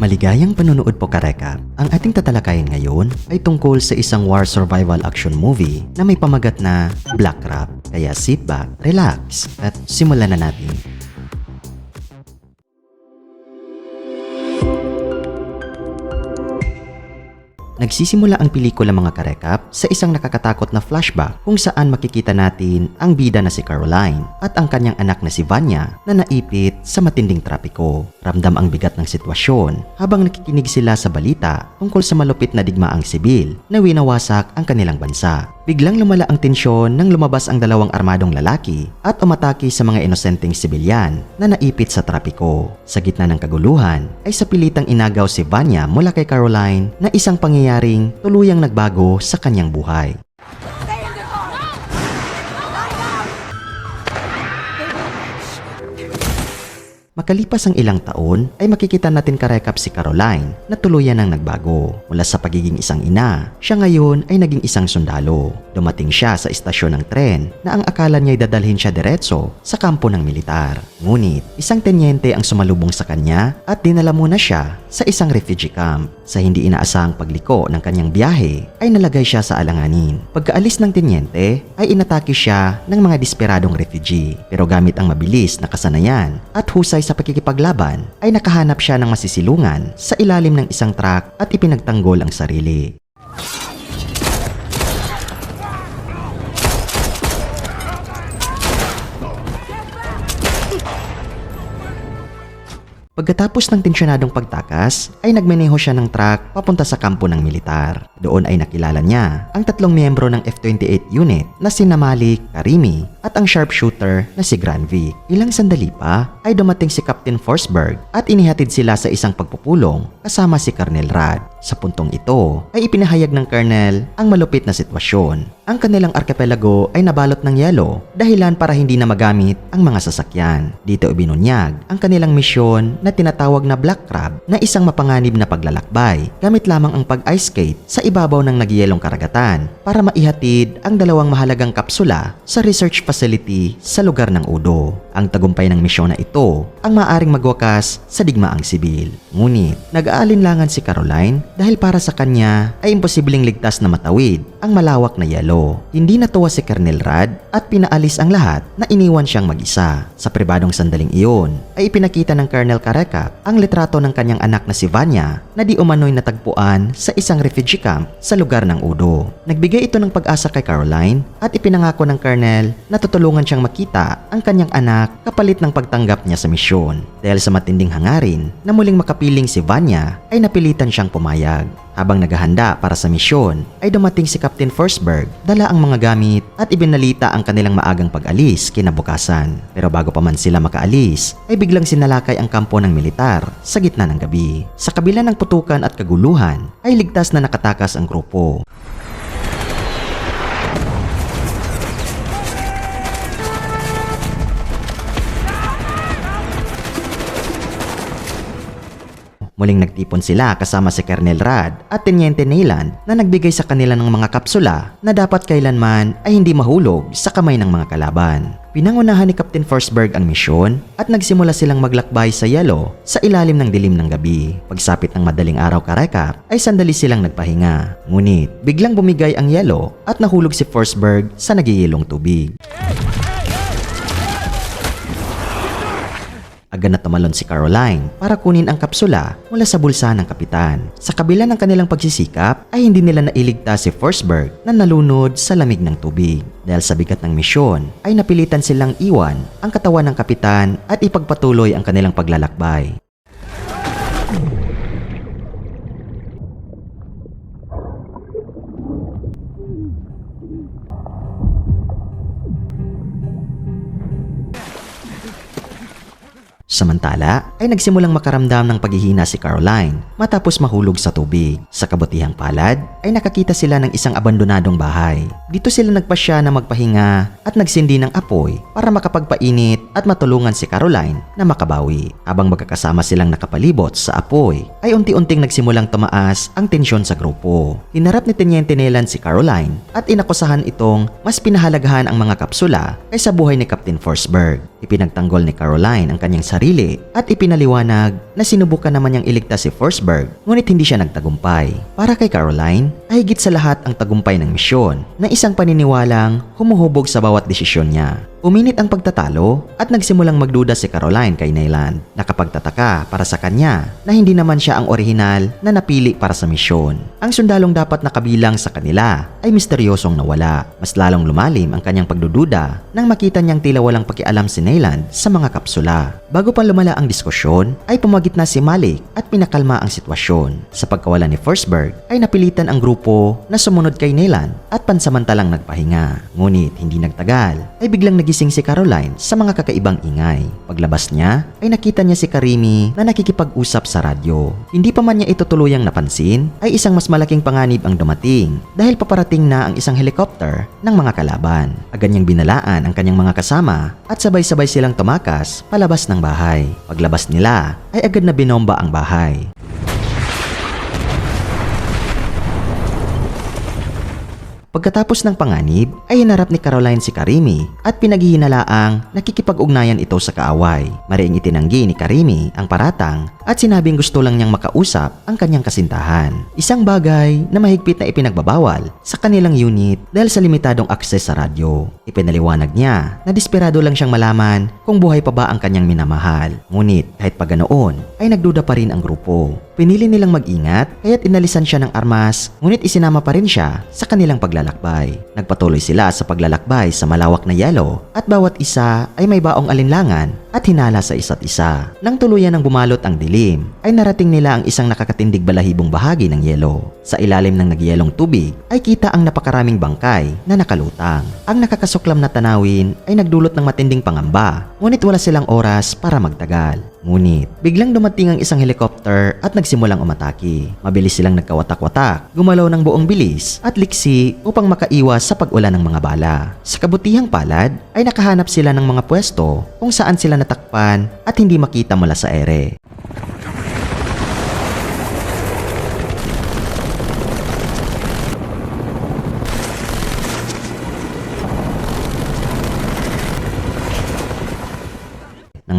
Maligayang panunood po kareka. Ang ating tatalakayin ngayon ay tungkol sa isang war survival action movie na may pamagat na Black Crab. Kaya sit back, relax, at simulan na natin. Nagsisimula ang pelikula mga karekap sa isang nakakatakot na flashback kung saan makikita natin ang bida na si Caroline at ang kanyang anak na si Vanya na naipit sa matinding trapiko. Ramdam ang bigat ng sitwasyon habang nakikinig sila sa balita tungkol sa malupit na digmaang sibil na winawasak ang kanilang bansa. Biglang lumala ang tensyon nang lumabas ang dalawang armadong lalaki at umatake sa mga inosenteng sibilyan na naipit sa trapiko. Sa gitna ng kaguluhan ay sa pilitang inagaw si Vanya mula kay Caroline na isang pangyayaring tuluyang nagbago sa kanyang buhay. Makalipas ang ilang taon ay makikita natin karekap si Caroline na tuluyan ang nagbago. Mula sa pagiging isang ina, siya ngayon ay naging isang sundalo. Dumating siya sa istasyon ng tren na ang akala niya'y dadalhin siya diretso sa kampo ng militar. Ngunit isang tenyente ang sumalubong sa kanya at dinala muna siya sa isang refugee camp. Sa hindi inaasahang pagliko ng kanyang biyahe ay nalagay siya sa alanganin. Pagkaalis ng tenyente ay inatake siya ng mga desperadong refugee. Pero gamit ang mabilis na kasanayan at husay sa pakikipaglaban ay nakahanap siya ng masisilungan sa ilalim ng isang truck at ipinagtanggol ang sarili. Pagkatapos ng tensyonadong pagtakas, ay nagmaneho siya ng truck papunta sa kampo ng militar. Doon ay nakilala niya ang tatlong miyembro ng F-28 unit na si Malik, Karimi at ang sharpshooter na si Granvik. Ilang sandali pa ay dumating si Captain Forsberg at inihatid sila sa isang pagpupulong kasama si Colonel Rad. Sa puntong ito ay ipinahayag ng Colonel ang malupit na sitwasyon. Ang kanilang arkipelago ay nabalot ng yelo dahilan para hindi na magamit ang mga sasakyan. Dito ibinunyag ang kanilang misyon na tinatawag na Black Crab na isang mapanganib na paglalakbay gamit lamang ang pag-ice skate sa ibabaw ng nagyelong karagatan para maihatid ang dalawang mahalagang kapsula sa research facility sa lugar ng Udo. Ang tagumpay ng misyon na ito ang maaring magwakas sa digmaang sibil. Ngunit nag-aalinlangan si Caroline dahil para sa kanya ay imposibleng ligtas na matawid ang malawak na yelo. Hindi natuwa si Colonel Rad at pinaalis ang lahat na iniwan siyang mag-isa. Sa pribadong sandaling iyon ay ipinakita ng Colonel Karekap ang litrato ng kanyang anak na si Vanya na di umano'y natagpuan sa isang refugee camp sa lugar ng Udo. Nagbigay ito ng pag-asa kay Caroline at ipinangako ng Colonel na tutulungan siyang makita ang kanyang anak kapalit ng pagtanggap niya sa misyon. Dahil sa matinding hangarin na muling makapiling si Vanya ay napilitan siyang pumayag. Habang naghahanda para sa misyon, ay dumating si Captain Forsberg, dala ang mga gamit at ibinalita ang kanilang maagang pag-alis kinabukasan. Pero bago pa man sila makaalis, ay biglang sinalakay ang kampo ng militar sa gitna ng gabi. Sa kabila ng putukan at kaguluhan, ay ligtas na nakatakas ang grupo. Muling nagtipon sila kasama si Colonel Rad at Teniente Neyland na nagbigay sa kanila ng mga kapsula na dapat kailanman ay hindi mahulog sa kamay ng mga kalaban. Pinangunahan ni Captain Forsberg ang misyon at nagsimula silang maglakbay sa yelo sa ilalim ng dilim ng gabi. Pagsapit ng madaling araw kareka ay sandali silang nagpahinga. Ngunit biglang bumigay ang yelo at nahulog si Forsberg sa nagiyilong tubig. Agad na tumalon si Caroline para kunin ang kapsula mula sa bulsa ng kapitan. Sa kabila ng kanilang pagsisikap ay hindi nila nailigtas si Forsberg na nalunod sa lamig ng tubig. Dahil sa bigat ng misyon ay napilitan silang iwan ang katawan ng kapitan at ipagpatuloy ang kanilang paglalakbay. Samantala, ay nagsimulang makaramdam ng paghihina si Caroline matapos mahulog sa tubig. Sa kabutihang palad, ay nakakita sila ng isang abandonadong bahay. Dito sila nagpasya na magpahinga at nagsindi ng apoy para makapagpainit at matulungan si Caroline na makabawi. Habang magkakasama silang nakapalibot sa apoy, ay unti-unting nagsimulang tumaas ang tensyon sa grupo. Hinarap ni Teniente Nelan si Caroline at inakusahan itong mas pinahalagahan ang mga kapsula kaysa buhay ni Captain Forsberg. Ipinagtanggol ni Caroline ang kanyang sarili at ipinaliwanag na sinubukan naman niyang iligtas si Forsberg ngunit hindi siya nagtagumpay. Para kay Caroline, ay higit sa lahat ang tagumpay ng misyon na isang paniniwalang humuhubog sa bawat desisyon niya. Uminit ang pagtatalo at nagsimulang magduda si Caroline kay Nayland. Nakapagtataka para sa kanya na hindi naman siya ang orihinal na napili para sa misyon. Ang sundalong dapat nakabilang sa kanila ay misteryosong nawala. Mas lalong lumalim ang kanyang pagdududa nang makita niyang tila walang pakialam si Nayland sa mga kapsula. Bago pa lumala ang diskusyon ay pumagit na si Malik at pinakalma ang sitwasyon. Sa pagkawala ni Forsberg ay napilitan ang grupo na sumunod kay Nayland at pansamantalang nagpahinga. Ngunit hindi nagtagal ay biglang nagising si Caroline sa mga kakaibang ingay. Paglabas niya ay nakita niya si Karimi na nakikipag-usap sa radyo. Hindi pa man niya ito tuluyang napansin ay isang mas malaking panganib ang dumating dahil paparating na ang isang helicopter ng mga kalaban. Agad niyang binalaan ang kanyang mga kasama at sabay-sabay silang tumakas palabas ng bahay. Paglabas nila ay agad na binomba ang bahay. Pagkatapos ng panganib, ay hinarap ni Caroline si Karimi at pinaghihinalaang nakikipag-ugnayan ito sa kaaway. Mariing itinanggi ni Karimi ang paratang at sinabing gusto lang niyang makausap ang kanyang kasintahan. Isang bagay na mahigpit na ipinagbabawal sa kanilang unit dahil sa limitadong akses sa radyo. Ipinaliwanag niya na desperado lang siyang malaman kung buhay pa ba ang kanyang minamahal. Ngunit kahit pa ganoon, ay nagduda pa rin ang grupo. Pinili nilang mag-ingat kaya't inalisan siya ng armas ngunit isinama pa rin siya sa kanilang paglalakbay. Nagpatuloy sila sa paglalakbay sa malawak na yelo at bawat isa ay may baong alinlangan at hinala sa isa't isa. Nang tuluyan ng bumalot ang dilim, ay narating nila ang isang nakakatindig balahibong bahagi ng yelo. Sa ilalim ng nagyelong tubig ay kita ang napakaraming bangkay na nakalutang. Ang nakakasuklam na tanawin ay nagdulot ng matinding pangamba, ngunit wala silang oras para magtagal. Ngunit, biglang dumating ang isang helicopter at nagsimulang umatake. Mabilis silang nagkawatak-watak, gumalaw ng buong bilis at liksi upang makaiwas sa pag-ulan ng mga bala. Sa kabutihang palad, ay nakahanap sila ng mga pwesto kung saan sila natakpan at hindi makita mula sa ere.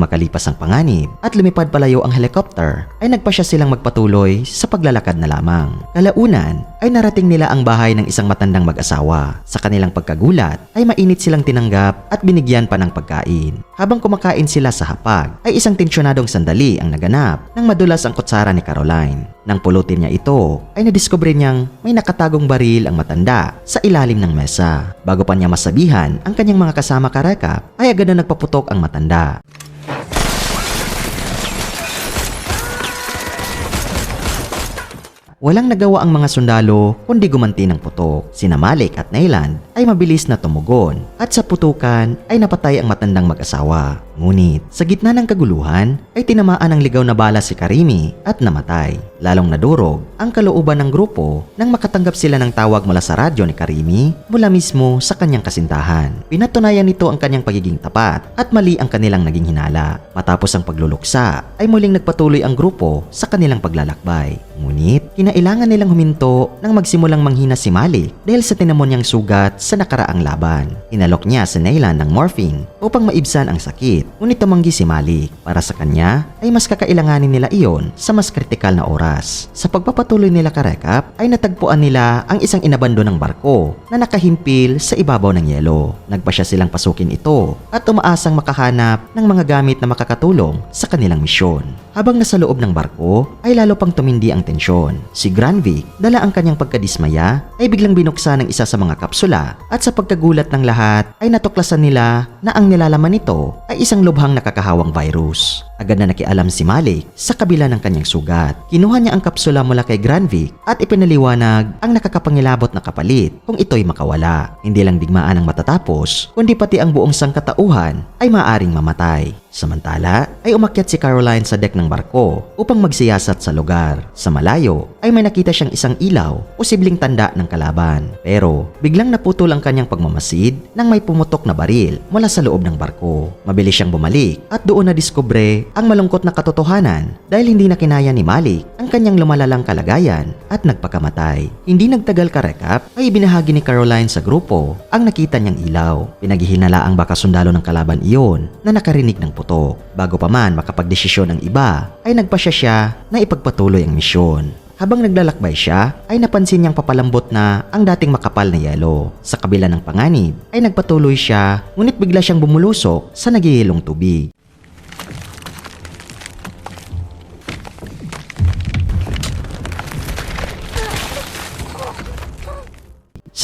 Makalipas ang panganib at lumipad palayo ang helicopter, ay nagpa siya silang magpatuloy sa paglalakad na lamang. Kalaunan ay narating nila ang bahay ng isang matandang mag-asawa. Sa kanilang pagkagulat ay mainit silang tinanggap at binigyan pa ng pagkain. Habang kumakain sila sa hapag, ay isang tensyonadong sandali ang naganap nang madulas ang kutsara ni Caroline. Nang pulutin niya ito, ay nadiskubre niyang may nakatagong baril ang matanda sa ilalim ng mesa. Bago pa niya masabihan ang kanyang mga kasama karekap, ay agad na nagpaputok ang matanda. Walang nagawa ang mga sundalo kundi gumanti ng putok. Sina Malik at Nayland ay mabilis na tumugon at sa putukan ay napatay ang matandang mag-asawa. Ngunit sa gitna ng kaguluhan ay tinamaan ng ligaw na bala si Karimi at namatay. Lalong nadurog ang kalooban ng grupo nang makatanggap sila ng tawag mula sa radyo ni Karimi mula mismo sa kanyang kasintahan. Pinatunayan nito ang kanyang pagiging tapat at mali ang kanilang naging hinala. Matapos ang pagluluksa ay muling nagpatuloy ang grupo sa kanilang paglalakbay. Ngunit kinailangan nilang huminto nang magsimulang manghina si Malik dahil sa tinamon niyang sugat sa nakaraang laban. Inalok niya sa Nayland ng morphine upang maibsan ang sakit ngunit tumanggi si Malik. Para sa kanya ay mas kakailanganin nila iyon sa mas kritikal na oras. Sa pagpapatuloy nila karekap ay natagpuan nila ang isang inabando ng barko na nakahimpil sa ibabaw ng yelo. Nagpa siya silang pasukin ito at umaasang makahanap ng mga gamit na makakatulong sa kanilang misyon. Habang nasa loob ng barko ay lalo pang tumindi ang tensyon. Si Granvik, dala ang kanyang pagkadismaya, ay biglang binuksan ng isa sa mga kapsula at sa pagkagulat ng lahat ay natuklasan nila na ang nilalaman nito ay isang lubhang nakakahawang virus. Agad na nakialam si Malik sa kabila ng kanyang sugat. Kinuha niya ang kapsula mula kay Granvik at ipinaliwanag ang nakakapangilabot na kapalit kung ito'y makawala. Hindi lang digmaan ang matatapos, kundi pati ang buong sangkatauhan ay maaring mamatay. Samantala ay umakyat si Caroline sa deck ng barko upang magsiyasat sa lugar. Sa malayo ay may nakita siyang isang ilaw, posibleng tanda ng kalaban. Pero biglang naputol ang kanyang pagmamasid nang may pumutok na baril mula sa loob ng barko. Mabilis siyang bumalik at doon na diskubre ang malungkot na katotohanan dahil hindi na kinaya ni Malik ang kanyang lumalalang kalagayan at nagpakamatay. Hindi nagtagal karekap ay ibinahagi ni Caroline sa grupo ang nakita niyang ilaw. Pinaghihinala ang baka sundalo ng kalaban iyon na nakarinig ng putok. Bago pa man makapagdesisyon ang iba, ay nagpasya siya na ipagpatuloy ang misyon. Habang naglalakbay siya, ay napansin niyang papalambot na ang dating makapal na yelo. Sa kabila ng panganib, ay nagpatuloy siya, ngunit bigla siyang bumulusok sa nagihilong tubig.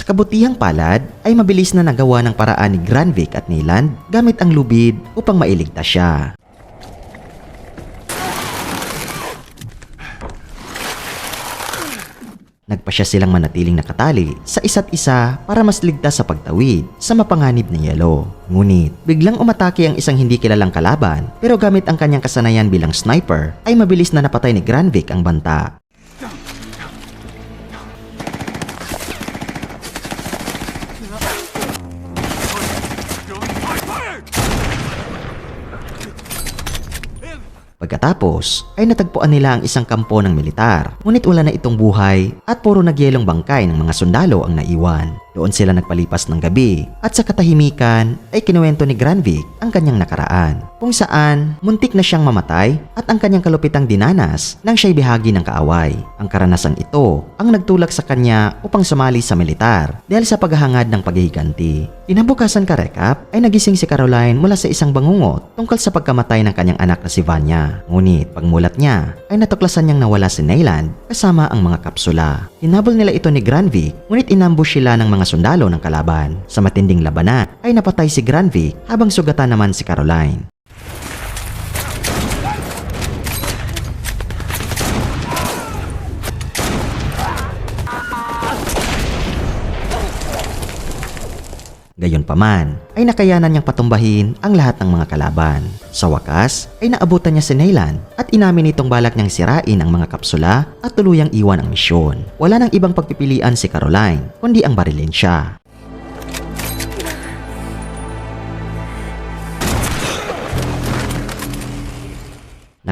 Kabutihang palad ay mabilis na nagawa ng paraan ni Granvik at Neyland gamit ang lubid upang mailigtas siya. Nagpasya silang manatiling nakatali sa isa't isa para mas ligtas sa pagtawid sa mapanganib na yelo. Ngunit, biglang umatake ang isang hindi kilalang kalaban pero gamit ang kanyang kasanayan bilang sniper ay mabilis na napatay ni Granvik ang banta. Pagkatapos ay natagpuan nila ang isang kampo ng militar ngunit wala na itong buhay at puro nagyelong bangkay ng mga sundalo ang naiwan. Doon sila nagpalipas ng gabi at sa katahimikan ay kinuwento ni Granvik ang kanyang nakaraan kung saan muntik na siyang mamatay at ang kanyang kalupitang dinanas nang siya'y bihagi ng kaaway. Ang karanasang ito ang nagtulak sa kanya upang sumali sa militar dahil sa paghahangad ng paghihiganti. Kinabukasan karekap ay nagising si Caroline mula sa isang bangungot tungkol sa pagkamatay ng kanyang anak na si Vanya. Ngunit pagmulat niya ay natuklasan niyang nawala si Neyland kasama ang mga kapsula. Hinabol nila ito ni Granvik ngunit inambush sila ng mga sundalo ng kalaban. Sa matinding labanan ay napatay si Granvik habang sugatan naman si Caroline. Gayunpaman, ay nakayanan niyang patumbahin ang lahat ng mga kalaban. Sa wakas, ay naabutan niya si Neyland at inamin nitong balak niyang sirain ang mga kapsula at tuluyang iwan ang misyon. Wala nang ibang pagpipilian si Caroline, kundi ang barilin siya.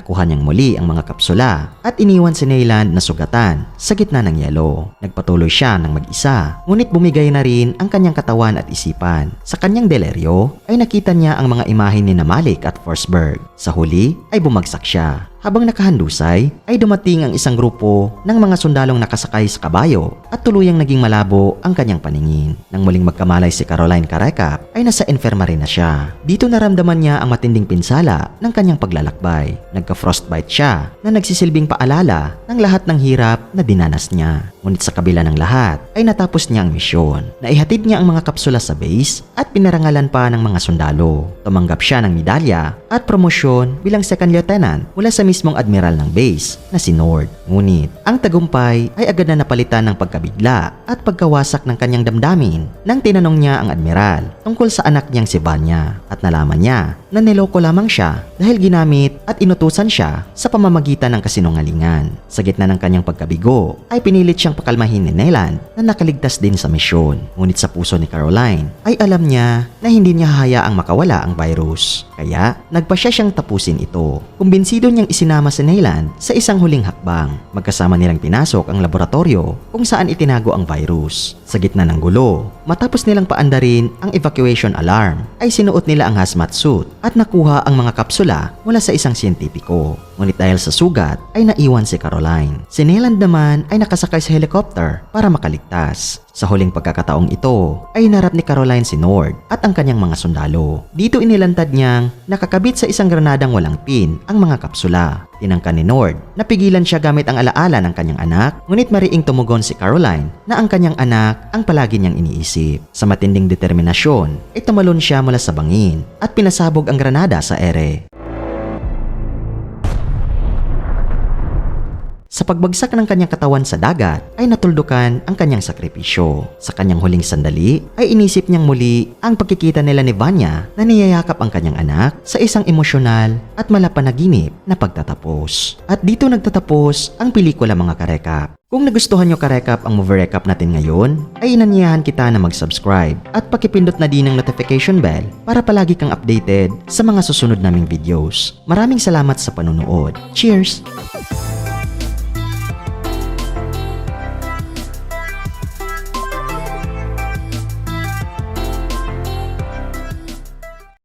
Nakuha niyang muli ang mga kapsula at iniwan si Neyland na sugatan sa gitna ng yelo. Nagpatuloy siya ng mag-isa, ngunit bumigay na rin ang kanyang katawan at isipan. Sa kanyang deleryo ay nakita niya ang mga imahe ni Namalik at Forsberg. Sa huli ay bumagsak siya. Habang nakahandusay, ay dumating ang isang grupo ng mga sundalong nakasakay sa kabayo at tuluyang naging malabo ang kanyang paningin. Nang muling magkamalay si Caroline Karekap, ay nasa infirmary na siya. Dito naramdaman niya ang matinding pinsala ng kanyang paglalakbay. Nagka-frostbite siya na nagsisilbing paalala ng lahat ng hirap na dinanas niya. Ngunit sa kabila ng lahat, ay natapos niya ang misyon. Naihatid niya ang mga kapsula sa base at pinarangalan pa ng mga sundalo. Tumanggap siya ng medalya at promosyon bilang second lieutenant mula sa mismong admiral ng base na si Nord. Ngunit, ang tagumpay ay agad na napalitan ng pagkabigla at pagkawasak ng kanyang damdamin nang tinanong niya ang admiral tungkol sa anak niyang si Vanya at nalaman niya na niloko lamang siya dahil ginamit at inutusan siya sa pamamagitan ng kasinungalingan. Sa gitna ng kanyang pagkabigo ay pinilit siyang pakalmahin ni Nelan na nakaligtas din sa misyon. Ngunit sa puso ni Caroline ay alam niya na hindi niya hayaang makawala ang virus. Kaya nagpasya siyang tapusin ito. Kumbinsido niyang isinama si Neyland sa isang huling hakbang. Magkasama nilang pinasok ang laboratorio kung saan itinago ang virus. Sa gitna ng gulo, matapos nilang paandarin ang evacuation alarm, ay sinuot nila ang hazmat suit at nakuha ang mga kapsula mula sa isang siyentipiko. Ngunit dahil sa sugat, ay naiwan si Caroline. Si Neyland naman ay nakasakay sa helicopter para makaligtas. Sa huling pagkakataong ito, ay narap ni Caroline si Nord at ang kanyang mga sundalo. Dito inilantad niyang nakakabit sa isang granadang walang pin ang mga kapsula. Tinangka ni Nord na pigilan siya gamit ang alaala ng kanyang anak, ngunit mariing tumugon si Caroline na ang kanyang anak ang palagi niyang iniisip. Sa matinding determinasyon, ay tumalon siya mula sa bangin at pinasabog ang granada sa ere. Sa pagbagsak ng kanyang katawan sa dagat ay natuldukan ang kanyang sakripisyo. Sa kanyang huling sandali ay inisip niyang muli ang pagkikita nila ni Vanya na niyayakap ang kanyang anak sa isang emosyonal at malapanaginip na pagtatapos. At dito nagtatapos ang pelikula mga karekap. Kung nagustuhan nyo karekap ang movie recap natin ngayon, ay inanyayahan kita na mag-subscribe at pakipindot na din ang notification bell para palagi kang updated sa mga susunod naming videos. Maraming salamat sa panunood. Cheers!